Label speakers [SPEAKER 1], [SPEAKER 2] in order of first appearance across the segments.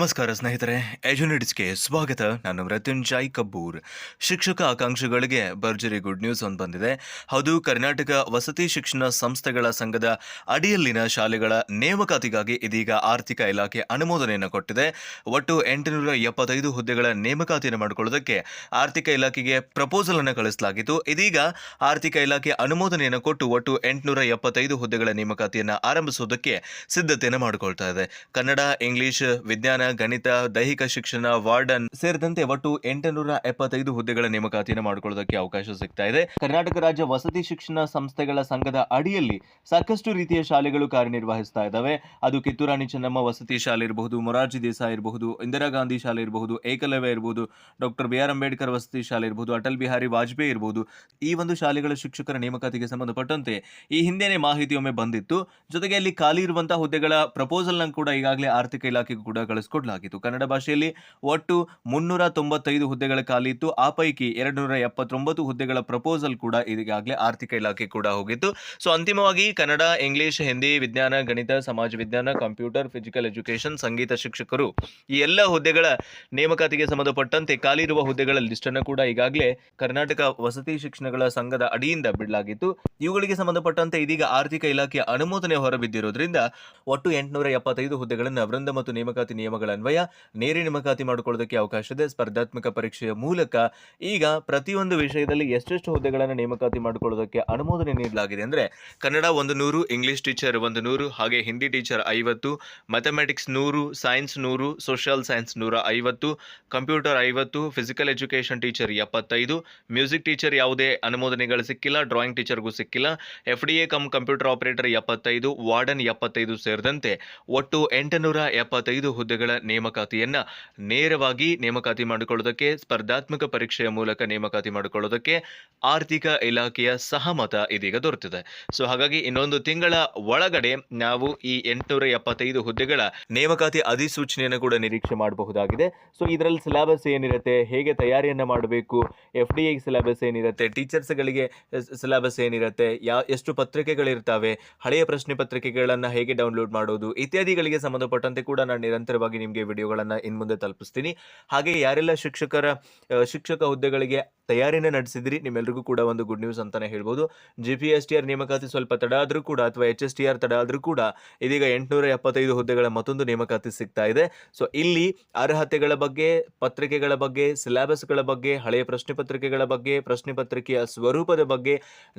[SPEAKER 1] ನಮಸ್ಕಾರ ಸ್ನೇಹಿತರೆ, ಎಜುನಿಟ್ಸ್ಗೆ ಸ್ವಾಗತ. ನಾನು ಮೃತ್ಯುಂಜಯ್ ಕಬ್ಬೂರ್. ಶಿಕ್ಷಕ ಆಕಾಂಕ್ಷಿಗಳಿಗೆ ಭರ್ಜರಿ ಗುಡ್ ನ್ಯೂಸ್ ಒಂದು ಬಂದಿದೆ. ಹೌದು, ಕರ್ನಾಟಕ ವಸತಿ ಶಿಕ್ಷಣ ಸಂಸ್ಥೆಗಳ ಸಂಘದ ಅಡಿಯಲ್ಲಿನ ಶಾಲೆಗಳ ನೇಮಕಾತಿಗಾಗಿ ಇದೀಗ ಆರ್ಥಿಕ ಇಲಾಖೆ ಅನುಮೋದನೆಯನ್ನು ಕೊಟ್ಟಿದೆ. ಒಟ್ಟು ಎಂಟುನೂರ ಎಪ್ಪತ್ತೈದು ಹುದ್ದೆಗಳ ನೇಮಕಾತಿಯನ್ನು ಮಾಡಿಕೊಳ್ಳುವುದಕ್ಕೆ ಆರ್ಥಿಕ ಇಲಾಖೆಗೆ ಪ್ರಪೋಸಲ್ ಅನ್ನು ಕಳಿಸಲಾಗಿತ್ತು. ಇದೀಗ ಆರ್ಥಿಕ ಇಲಾಖೆ ಅನುಮೋದನೆಯನ್ನು ಕೊಟ್ಟು ಒಟ್ಟು ಎಂಟುನೂರ ಎಪ್ಪತ್ತೈದು ಹುದ್ದೆಗಳ ನೇಮಕಾತಿಯನ್ನು ಆರಂಭಿಸುವುದಕ್ಕೆ ಸಿದ್ಧತೆಯನ್ನು ಮಾಡಿಕೊಳ್ತಾ ಇದೆ. ಕನ್ನಡ, ಇಂಗ್ಲಿಷ್, ವಿಜ್ಞಾನ ಗಣಿತ, ದೈಹಿಕ ಶಿಕ್ಷಣ ವಾರ್ಡನ್ ಸೇರಿದಂತೆ ಒಟ್ಟು ಎಂಟುನೂರ ಎಪ್ಪತ್ತೈದು ಹುದ್ದೆಗಳ ನೇಮಕಾತಿಯನ್ನು ಮಾಡಿಕೊಳ್ಳೋದಕ್ಕೆ ಅವಕಾಶ ಸಿಗ್ತಾ ಇದೆ. ಕರ್ನಾಟಕ ರಾಜ್ಯ ವಸತಿ ಶಿಕ್ಷಣ ಸಂಸ್ಥೆಗಳ ಸಂಘದ ಅಡಿಯಲ್ಲಿ ಸಾಕಷ್ಟು ರೀತಿಯ ಶಾಲೆಗಳು ಕಾರ್ಯನಿರ್ವಹಿಸ್ತಾ ಇದ್ದಾವೆ. ಅದು ಕಿತ್ತೂರಾಣಿ ಚೆನ್ನಮ್ಮ ವಸತಿ ಶಾಲೆ ಇರಬಹುದು, ಮೊರಾರ್ಜಿ ದೇಸಾಯಿ ಇರಬಹುದು, ಇಂದಿರಾ ಗಾಂಧಿ ಶಾಲೆ ಇರಬಹುದು, ಏಕಲವ್ಯ ಇರಬಹುದು, ಡಾಕ್ಟರ್ ಬಿ ಆರ್ ಅಂಬೇಡ್ಕರ್ ವಸತಿ ಶಾಲೆ ಇರಬಹುದು, ಅಟಲ್ ಬಿಹಾರಿ ವಾಜಪೇಯಿ ಇರಬಹುದು. ಈ ಒಂದು ಶಾಲೆಗಳ ಶಿಕ್ಷಕರ ನೇಮಕಾತಿಗೆ ಸಂಬಂಧಪಟ್ಟಂತೆ ಈ ಹಿಂದೆನೆ ಮಾಹಿತಿಯೊಮ್ಮೆ ಬಂದಿತ್ತು. ಜೊತೆಗೆ ಅಲ್ಲಿ ಖಾಲಿ ಇರುವಂತಹ ಹುದ್ದೆಗಳ ಪ್ರಪೋಸಲ್ ಕೂಡ ಈಗಾಗಲೇ ಆರ್ಥಿಕ ಇಲಾಖೆಗೂ ಕೂಡ ಕಳಿಸ್ಕೊಡ್ಲಾಗಿತ್ತು ಕನ್ನಡ ಭಾಷೆಯಲ್ಲಿ ಒಟ್ಟು ಮುನ್ನೂರ ತೊಂಬತ್ತೈದು ಹುದ್ದೆಗಳ ಖಾಲಿ ಇತ್ತು ಆ ಪೈಕಿ ಎರಡು ನೂರ ಎಪ್ಪತ್ತೊಂಬತ್ತು ಹುದ್ದೆಗಳ ಪ್ರಪೋಸಲ್ ಕೂಡ ಈಗಾಗಲೇ ಆರ್ಥಿಕ ಇಲಾಖೆ ಕೂಡ ಹೋಗಿತ್ತು. ಸೊ, ಅಂತಿಮವಾಗಿ ಕನ್ನಡ, ಇಂಗ್ಲಿಷ್, ಹಿಂದಿ ವಿಜ್ಞಾನ, ಗಣಿತ, ಸಮಾಜ ವಿಜ್ಞಾನ, ಕಂಪ್ಯೂಟರ್, ಫಿಸಿಕಲ್ ಎಜುಕೇಶನ್ ಸಂಗೀತ ಶಿಕ್ಷಕರು ಈ ಎಲ್ಲ ಹುದ್ದೆಗಳ ನೇಮಕಾತಿಗೆ ಸಂಬಂಧಪಟ್ಟಂತೆ ಖಾಲಿ ಇರುವ ಹುದ್ದೆಗಳ ಲಿಸ್ಟ್ ಅನ್ನು ಕೂಡ ಈಗಾಗಲೇ ಕರ್ನಾಟಕ ವಸತಿ ಶಿಕ್ಷಣಗಳ ಸಂಘದ ಅಡಿಯಿಂದ ಬಿಡಲಾಗಿತ್ತು. ಇವುಗಳಿಗೆ ಸಂಬಂಧಪಟ್ಟಂತೆ ಇದೀಗ ಆರ್ಥಿಕ ಇಲಾಖೆಯ ಅನುಮೋದನೆ ಹೊರಬಿದ್ದಿರೋದ್ರಿಂದ ಒಟ್ಟು ಎಂಟುನೂರ ಎಪ್ಪತ್ತೈದು ಹುದ್ದೆಗಳನ್ನು ವೃಂದ ಮತ್ತು ನೇಮಕಾತಿ ನಿಯಮಗಳ ಅನ್ವಯ, ನೇರ ನೇಮಕಾತಿ ಮಾಡಿಕೊಳ್ಳೋದಕ್ಕೆ ಅವಕಾಶ ಇದೆ. ಸ್ಪರ್ಧಾತ್ಮಕ ಪರೀಕ್ಷೆಯ ಮೂಲಕ ಈಗ ಪ್ರತಿಯೊಂದು ವಿಷಯದಲ್ಲಿ ಎಷ್ಟೆಷ್ಟು ಹುದ್ದೆಗಳನ್ನು ನೇಮಕಾತಿ ಮಾಡಿಕೊಳ್ಳೋದಕ್ಕೆ ಅನುಮೋದನೆ ನೀಡಲಾಗಿದೆ ಅಂದ್ರೆ ಕನ್ನಡ ಒಂದು ನೂರು, ಇಂಗ್ಲಿಷ್ ಟೀಚರ್ ಒಂದು ನೂರು, ಹಾಗೆ ಹಿಂದಿ ಟೀಚರ್ ಐವತ್ತು, ಮ್ಯಾಥಮೆಟಿಕ್ಸ್ ನೂರು, ಸೈನ್ಸ್ ನೂರು, ಸೋಷಿಯಲ್ ಸೈನ್ಸ್ ನೂರ ಐವತ್ತು, ಕಂಪ್ಯೂಟರ್ ಐವತ್ತು, ಫಿಸಿಕಲ್ ಎಜುಕೇಷನ್ ಟೀಚರ್ ಎಪ್ಪತ್ತೈದು, ಮ್ಯೂಸಿಕ್ ಟೀಚರ್ ಯಾವುದೇ ಅನುಮೋದನೆಗಳು ಸಿಕ್ಕಿಲ್ಲ, ಡ್ರಾಯಿಂಗ್ ಟೀಚರ್ಗೂ ಸಿಕ್ಕಿಲ್ಲ, F D A cum computer operator ಎಪ್ಪತ್ತೈದು, ವಾರ್ಡನ್ ಎಪ್ಪತ್ತೈದು ಸೇರಿದಂತೆ ಒಟ್ಟು ಎಂಟುನೂರ ಎಪ್ಪತ್ತೈದು ಹುದ್ದೆಗಳ ನೇಮಕಾತಿಯನ್ನ ನೇರವಾಗಿ ನೇಮಕಾತಿ ಮಾಡಿಕೊಳ್ಳೋದಕ್ಕೆ, ಸ್ಪರ್ಧಾತ್ಮಕ ಪರೀಕ್ಷೆಯ ಮೂಲಕ ನೇಮಕಾತಿ ಮಾಡಿಕೊಳ್ಳೋದಕ್ಕೆ ಆರ್ಥಿಕ ಇಲಾಖೆಯ ಸಹಮತ ಇದೀಗ ದೊರೆತಿದೆ. ಸೊ ಹಾಗಾಗಿ ಇನ್ನೊಂದು ತಿಂಗಳ ಒಳಗಡೆ ನಾವು ಈ ಎಂಟುನೂರ ಎಪ್ಪತ್ತೈದು ಹುದ್ದೆಗಳ ನೇಮಕಾತಿ ಅಧಿಸೂಚನೆಯನ್ನು ಕೂಡ ನಿರೀಕ್ಷೆ ಮಾಡಬಹುದಾಗಿದೆ. ಸೊ ಇದರಲ್ಲಿ ಸಿಲೆಬಸ್ ಏನಿರುತ್ತೆ, ಹೇಗೆ ತಯಾರಿಯನ್ನು ಮಾಡಬೇಕು, ಎಫ್ ಡಿ ಐ ಸಿಲೆಬಸ್ ಏನಿರುತ್ತೆ, ಟೀಚರ್ಸ್ಗಳಿಗೆ ಸಿಲೆಬಸ್ ಏನಿರುತ್ತೆ, ಯಾ, ಎಷ್ಟು ಪತ್ರಿಕೆಗಳಿರ್ತವೆ, ಹಳೆಯ ಪ್ರಶ್ನೆ ಪತ್ರಿಕೆಗಳನ್ನು ಹೇಗೆ ಡೌನ್ಲೋಡ್ ಮಾಡೋದು, ಇತ್ಯಾದಿಗಳಿಗೆ ಸಂಬಂಧಪಟ್ಟಂತೆ ಕೂಡ ನಾನು ನಿರಂತರವಾಗಿ ನಿಮಗೆ ವಿಡಿಯೋಗಳನ್ನು ಇನ್ಮುಂದೆ ತಲುಪಿಸ್ತೀನಿ. ಹಾಗೆ ಯಾರೆಲ್ಲ ಶಿಕ್ಷಕರ ಶಿಕ್ಷಕ ಹುದ್ದೆಗಳಿಗೆ ತಯಾರಿನ ನಡೆಸಿದ್ರಿ ನಿಮ್ಮೆಲ್ಲರಿಗೂ ಕೂಡ ಒಂದು ಗುಡ್ ನ್ಯೂಸ್ ಅಂತಾನೆ ಹೇಳ್ಬೋದು. G P S T R ನೇಮಕಾತಿ ಸ್ವಲ್ಪ ತಡ ಆದರೂ ಕೂಡ ಅಥವಾ ಎಚ್ ಎಸ್ ಟಿ ಆರ್ ತಡ ಆದರೂ ಕೂಡ ಇದೀಗ ಎಂಟುನೂರ ಎಪ್ಪತ್ತೈದು ಹುದ್ದೆಗಳ ಮತ್ತೊಂದು ನೇಮಕಾತಿ ಸಿಗ್ತಾ ಇದೆ. ಸೊ ಇಲ್ಲಿ ಅರ್ಹತೆಗಳ ಬಗ್ಗೆ, ಪತ್ರಿಕೆಗಳ ಬಗ್ಗೆ, ಸಿಲೆಬಸ್ಗಳ ಬಗ್ಗೆ, ಹಳೆಯ ಪ್ರಶ್ನೆ ಪತ್ರಿಕೆಗಳ ಬಗ್ಗೆ, ಪ್ರಶ್ನೆ ಪತ್ರಿಕೆಯ ಸ್ವರೂಪದ ಬಗ್ಗೆ,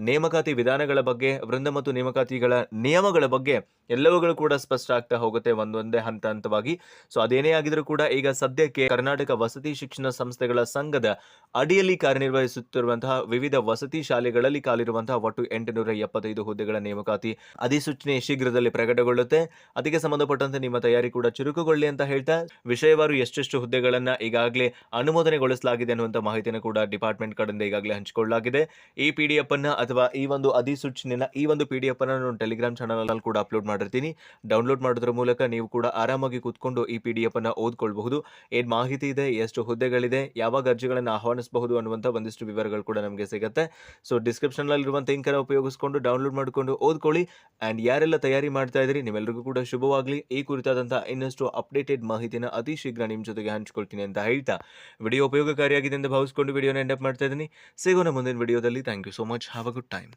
[SPEAKER 1] ನೇಮಕಾತಿ ವಿಧಾನಗಳ ಬಗ್ಗೆ, ವೃಂದ ಮತ್ತು ನೇಮಕಾತಿಗಳ ನಿಯಮಗಳ ಬಗ್ಗೆ ಎಲ್ಲವುಗಳು ಕೂಡ ಸ್ಪಷ್ಟ ಆಗ್ತಾ ಹೋಗುತ್ತೆ ಒಂದೊಂದೇ ಹಂತ ಹಂತವಾಗಿ. ಸೊ ಅದೇನೇ ಆಗಿದ್ರೂ ಕೂಡ ಈಗ ಸದ್ಯಕ್ಕೆ ಕರ್ನಾಟಕ ವಸತಿ ಶಿಕ್ಷಣ ಸಂಸ್ಥೆಗಳ ಸಂಘದ ಅಡಿಯಲ್ಲಿ ಕಾರ್ಯನಿರ್ವಹಿಸುತ್ತಿರುವಂತಹ ವಿವಿಧ ವಸತಿ ಶಾಲೆಗಳಲ್ಲಿ ಕಾಲಿರುವಂತಹ ಒಟ್ಟು ಎಂಟುನೂರ ಎಪ್ಪತ್ತೈದು ಹುದ್ದೆಗಳ ನೇಮಕಾತಿ ಅಧಿಸೂಚನೆ ಶೀಘ್ರದಲ್ಲಿ ಪ್ರಕಟಗೊಳ್ಳುತ್ತೆ. ಅದಕ್ಕೆ ಸಂಬಂಧಪಟ್ಟಂತೆ ನಿಮ್ಮ ತಯಾರಿ ಕೂಡ ಚುರುಕುಗೊಳ್ಳಿ ಅಂತ ಹೇಳ್ತಾ, ವಿಷಯವಾರು ಎಷ್ಟೆಷ್ಟು ಹುದ್ದೆಗಳನ್ನ ಈಗಾಗಲೇ ಅನುಮೋದನೆಗೊಳಿಸಲಾಗಿದೆ ಅನ್ನುವಂಥ ಮಾಹಿತಿಯನ್ನು ಕೂಡ ಡಿಪಾರ್ಟ್ಮೆಂಟ್ ಕಡೆಯಿಂದ ಈಗಾಗಲೇ ಹಂಚಿಕೊಳ್ಳಲಾಗಿದೆ. ಈ ಪಿ ಡಿ ಎಫ್ ಅನ್ನ ಅಥವಾ ಈ ಒಂದು ಅಧಿಸೂಚನೆನ ಈ ಒಂದು ಪಿ ಡಿ ಎಫ್ ಅನ್ನ ನಾನು ಟೆಲಿಗ್ರಾಮ್ ಚಾನಲ್ ಅಲ್ಲಿ ಕೂಡ ಅಪ್ಲೋಡ್ ಮಾಡಿರ್ತೀನಿ. ಡೌನ್ಲೋಡ್ ಮಾಡೋದ್ರ ಮೂಲಕ ನೀವು ಕೂಡ ಆರಾಮಾಗಿ ಕೂತ್ಕೊಂಡು ಈ ಪಿ ಡಿ ಎಫ್ ಅನ್ನ ಓದ್ಕೊಳ್ಬಹುದು. ಏನ್ ಮಾಹಿತಿ ಇದೆ, ಎಷ್ಟು ಹುದ್ದೆಗಳಿದೆ, ಯಾವಾಗ ಅರ್ಜಿಗಳನ್ನು ಆಹ್ವಾನಿಸಬಹುದು ಅನ್ನುವಂಥ ಒಂದಿಷ್ಟು ವಿವರಗಳು ಕೂಡ ನಮಗೆ ಸಿಗುತ್ತೆ. ಸೊ ಡಿಸ್ಕ್ರಿಪ್ಷನ್ ಅಲ್ಲಿ ಇರುವಂತಹ ಇಂಕರ ಉಪಯೋಗಿಸಿಕೊಂಡು ಡೌನ್ಲೋಡ್ ಮಾಡಿಕೊಂಡು ಓದ್ಕೊಳ್ಳಿ. ಅಂಡ್ ಯಾರೆಲ್ಲ ತಯಾರಿ ಮಾಡ್ತಾ ಇದ್ದೀರಿ ನಿಮ್ಮೆಲ್ಲರಿಗೂ ಕೂಡ ಶುಭವಾಗಲಿ. ಈ ಕುರಿತಾದಂತಹ ಇನ್ನಷ್ಟು ಅಪ್ಡೇಟೆಡ್ ಮಾಹಿತಿನ ಅತಿ ಶೀಘ್ರ ನಿಮ್ಮ ಜೊತೆಗೆ ಹಂಚ್ಕೊಳ್ತೀನಿ ಅಂತ ಹೇಳ್ತಾ. ವಿಡಿಯೋ ಉಪಯೋಗಕಾರಿಯಾಗಿದೆ ಎಂದು ಭಾವಿಸಿಕೊಂಡು ವಿಡಿಯೋನ ಎಂಡಪ್ ಮಾಡ್ತಾ ಇದ್ದೀನಿ. ಸಿಗೋಣ ಮುಂದಿನ ವಿಡಿಯೋದಲ್ಲಿ. Thank you so much have a good time